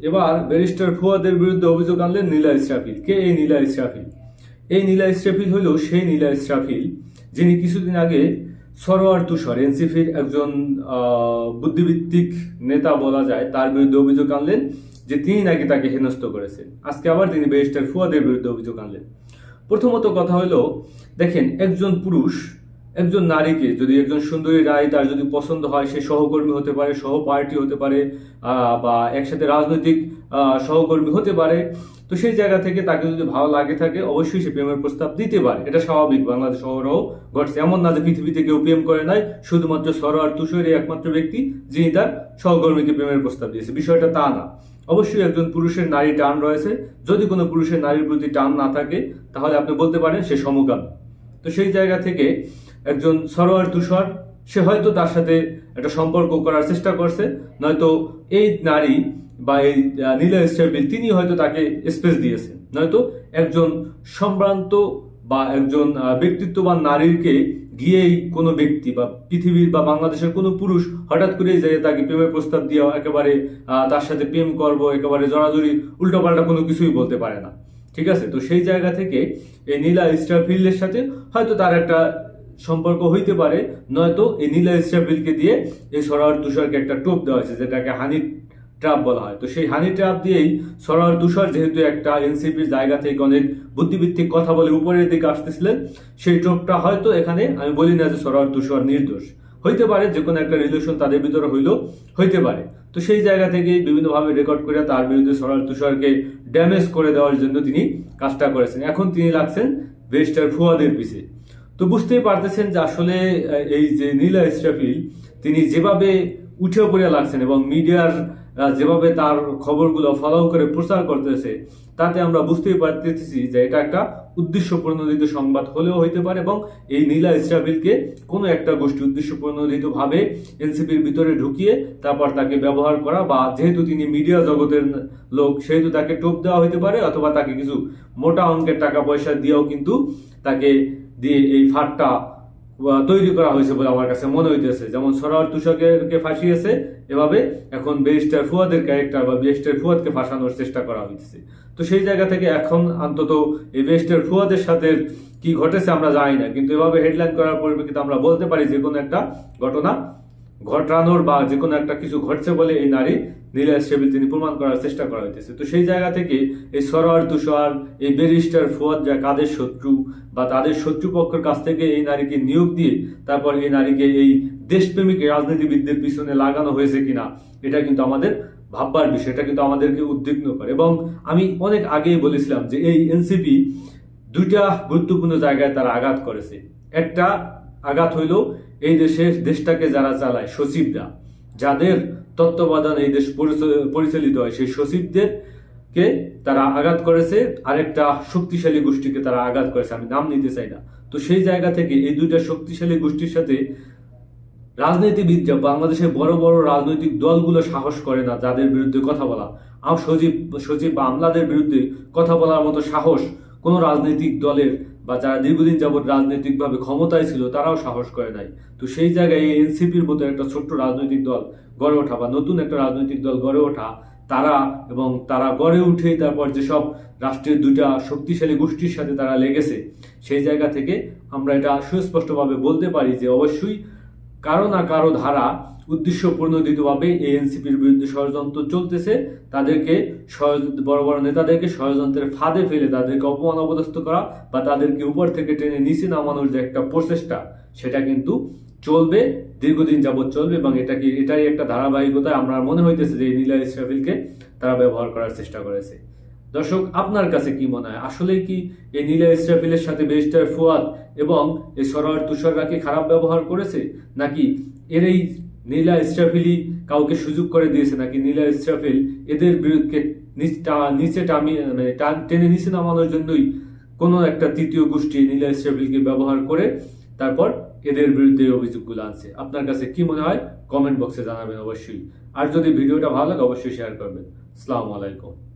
এবার ব্যারিস্টার ফুয়াদের বিরুদ্ধে অভিযোগ আনলেন নীলা ইসরাফিল কে এই নীলা ইসরাফিল এই নীলা ইসরাফিল হলো সেই নীলা ইসরাফিল যিনি কিছুদিন আগে সরোয়ার তুষার, এনসিপির একজন বুদ্ধিভিত্তিক নেতা বলা যায়, তার বিরুদ্ধে অভিযোগ আনলেন যে তিনি নাকি তাকে হেনস্থ করেছেন। আজকে আবার তিনি ব্যারিস্টার ফুয়াদের বিরুদ্ধে অভিযোগ আনলেন। প্রথমত কথা হলো, দেখেন, একজন পুরুষ একজন নারীকে যদি একজন সুন্দরী রায় তার যদি পছন্দ হয়, সে সহকর্মী হতে পারে সহপার্টি হতে পারে বা একসাথে রাজনৈতিক সহকর্মী হতে পারে, তো সেই জায়গা থেকে তাকে যদি ভালো লাগে থাকে, অবশ্যই সে প্রেমের প্রস্তাব দিতে পারে। এটা স্বাভাবিক। বাংলাদেশ শহরেও ঘটছে এমন না যে পৃথিবীতে কেউ প্রেম করে নাই, শুধুমাত্র সরোয়ার তুষারই একমাত্র ব্যক্তি যিনি তার সহকর্মীকে প্রেমের প্রস্তাব দিয়েছে। বিষয়টা তা না। অবশ্যই একজন পুরুষের নারী টান রয়েছে। যদি কোনো পুরুষের নারীর প্রতি টান না থাকে, তাহলে আপনি বলতে পারেন সে সমকামী। তো সেই জায়গা থেকে একজন সরোয়ার তুষার, সে হয়তো তার সাথে একটা সম্পর্ক করার চেষ্টা করছে, নয়তো এই নারী বা এই নীলা ইস্টারবিল তিনি হয়তো তাকে স্পেস দিয়েছেন নয়তো একজন সম্ভ্রান্ত বা একজন ব্যক্তিত্ববান নারীকে গিয়েই কোনো ব্যক্তি বা পৃথিবীর বা বাংলাদেশের কোনো পুরুষ হঠাৎ করেই যে তাকে প্রেমের প্রস্তাব দিয়ে একেবারে তার সাথে প্রেম করব, একেবারে জড়াজড়ি, উল্টোপাল্টা কোনো কিছুই বলতে পারে না। ঠিক আছে? তো সেই জায়গা থেকে এই নীলা ইস্টারফিল্ডের সাথে হয়তো তার একটা সম্পর্ক হইতে পারে, নয়তো এই নীলা ইস্টারফিল্ডকে দিয়ে এই সরার তুষারকে একটা টোপ দেওয়া হয়েছে, যেটাকে হানি ট্রাপ বলা হয়। তো সেই হানি ট্রাপ দিয়েই সরার তুষার যেহেতু একটা এনসিপির জায়গা থেকে অনেক বুদ্ধিভিত্তিক কথা বলে উপরের দিকে আসতেছিলেন, সেই টোপটা হয়তো এখানে, আমি বলি না যে সরার তুষার নির্দোষ। হইতে পারে যে কোনো একটা রিলেশন তাদের ভিতরে হইল হইতে পারে। তো সেই জায়গা থেকে বিভিন্নভাবে রেকর্ড করে তার বিরুদ্ধে সরার তুষারকে ড্যামেজ করে দেওয়ার জন্য তিনি কাজটা করেছেন। এখন তিনি লাগছেন বেস্টার ফুয়াদের পিছে। তো বুঝতেই পারতেছেন যে আসলে এই যে নীলা ইসরাফিল, তিনি যেভাবে উঠে পড়ে লাগছেন এবং মিডিয়ার যেভাবে তার খবরগুলো ফলো করে প্রচার করতেছে, তাতে আমরা বুঝতেই পারতেছি যে এটা একটা উদ্দেশ্য প্রণোদিত সংবাদ হলেও হইতে পারে এবং এই নীলা ইসরাফিলকে কোনো একটা গোষ্ঠী উদ্দেশ্য প্রণোদিতভাবে এনসিপির ভিতরে ঢুকিয়ে তারপর তাকে ব্যবহার করা বা যেহেতু তিনি মিডিয়া জগতের লোক সেহেতু তাকে টোপ দেওয়া হইতে পারে অথবা তাকে কিছু মোটা অঙ্কের টাকা পয়সা দিয়েও কিন্তু তাকে দিয়ে এই আহ, তৈরি করা হয়েছে বলে আমার কাছে মনে হইতেছে। যেমন সরার তুষকেরকে ফাঁসিয়েছে, এভাবে এখন বেস্টার ফুয়াদের ক্যারেক্টার বা বেস্টার ফুয়াদকে ফাঁসানোর চেষ্টা করা হইতেছে। তো সেই জায়গা থেকে এখন অন্তত এই বেস্টার ফুয়াদের সাথে কি ঘটেছে আমরা জানি না, কিন্তু এভাবে হেডলাইন করার পরিপ্রেক্ষিতে আমরা বলতে পারি যে কোনো একটা ঘটনা ঘটানোর বা যে কোনো একটা কিছু ঘটছে বলে এই নারী নীলা সেবিল তিনি প্রমাণ করার চেষ্টা করা হইতেছে। তো সেই জায়গা থেকে এই সরোয়ার তুষার, এই ব্যারিস্টার ফুয়াদ যা কাদের শত্রু বা তাদের শত্রুপক্ষের কাছ থেকে এই নারীকে নিয়োগ দিয়ে তারপর এই নারীকে এই দেশপ্রেমিক রাজনীতিবিদদের পিছনে লাগানো হয়েছে কিনা, এটা কিন্তু আমাদের ভাববার বিষয়, এটা কিন্তু আমাদেরকে উদ্বিগ্ন করে। এবং আমি অনেক আগেই বলেছিলাম যে এই এনসিপি দুইটা গুরুত্বপূর্ণ জায়গায় তারা আঘাত করেছে। একটা আঘাত হইল এই দেশের দেশটাকে যারা চালায়, সচিবরা, যাদের তত্ত্বাবধান এই দেশ পরিচ- পরিচালিত হয়, সেই সচিবদের কে তারা আঘাত করেছে, আরেকটা শক্তিশালী গোষ্ঠীকে তারা আঘাত করেছে, আমি নাম নিতে চাই না। তো সেই জায়গা থেকে এই দুইটা শক্তিশালী গোষ্ঠীর সাথে রাজনীতিবিদরা বাংলাদেশের বড় বড় রাজনৈতিক দলগুলো সাহস করে না যাদের বিরুদ্ধে কথা বলা। সচিব সচিব বা আমলাদের বিরুদ্ধে কথা বলার মতো সাহস কোনো রাজনৈতিক দলের বা যারা দীর্ঘদিন যাবৎ রাজনৈতিকভাবে ক্ষমতায় ছিল, তারাও সাহস করে নাই। তো সেই জায়গায় এই এনসিপির মতো একটা ছোট্ট রাজনৈতিক দল গড়ে ওঠা বা নতুন একটা রাজনৈতিক দল গড়ে ওঠা, তারা এবং তারা গড়ে উঠে তারপর যেসব রাষ্ট্রের দুইটা শক্তিশালী গোষ্ঠীর সাথে তারা লেগেছে, সেই জায়গা থেকে আমরা এটা সুস্পষ্টভাবে বলতে পারি যে অবশ্যই কারও না কারও ধারা উদ্দেশ্য প্রণোদিতভাবে এই এনসিপির বিরুদ্ধে ষড়যন্ত্র চলতেছে, তাদেরকে বড় বড় নেতাদেরকে ষড়যন্ত্রের ফাঁদে ফেলে, তাদেরকে অপমান অপদস্থ করা বা তাদেরকে উপর থেকে টেনে নিচে নামানোর যে একটা প্রচেষ্টা, সেটা কিন্তু চলবে, দীর্ঘদিন যাবৎ চলবে এবং এটা কি, এটাই একটা ধারাবাহিকতায় আমরা মনে হইতেছে যে নীলা ইসরাফিলকে তারা ব্যবহার করার চেষ্টা করেছে। দর্শক, আপনার কাছে কি মনে হয়? আসলে কি এই নীলা ইসরাফিলের সাথে বেস্টার ফুয়াদ এবং এই সরোয়ার তুষাররা খারাপ ব্যবহার করেছে? নাকি এর এই নীলা ইসরাফিলই কাউকে সুযোগ করে দিয়েছে? নাকি নীলা ইসরাফিল এদের বিরুদ্ধে নিচ- টা- নিচে টামি মানে টান- নিচে নামানোর জন্যই কোনো একটা তৃতীয় গোষ্ঠী নীলা ইসরাফিলকে ব্যবহার করে তারপর এদের বিরুদ্ধে অভিযোগগুলো আনছে? আপনার কাছে কি মনে হয়? কমেন্ট বক্সে জানাবেন অবশ্যই। আর যদি ভিডিওটা ভালো লাগে, অবশ্যই শেয়ার করবেন। আসসালামু আলাইকুম।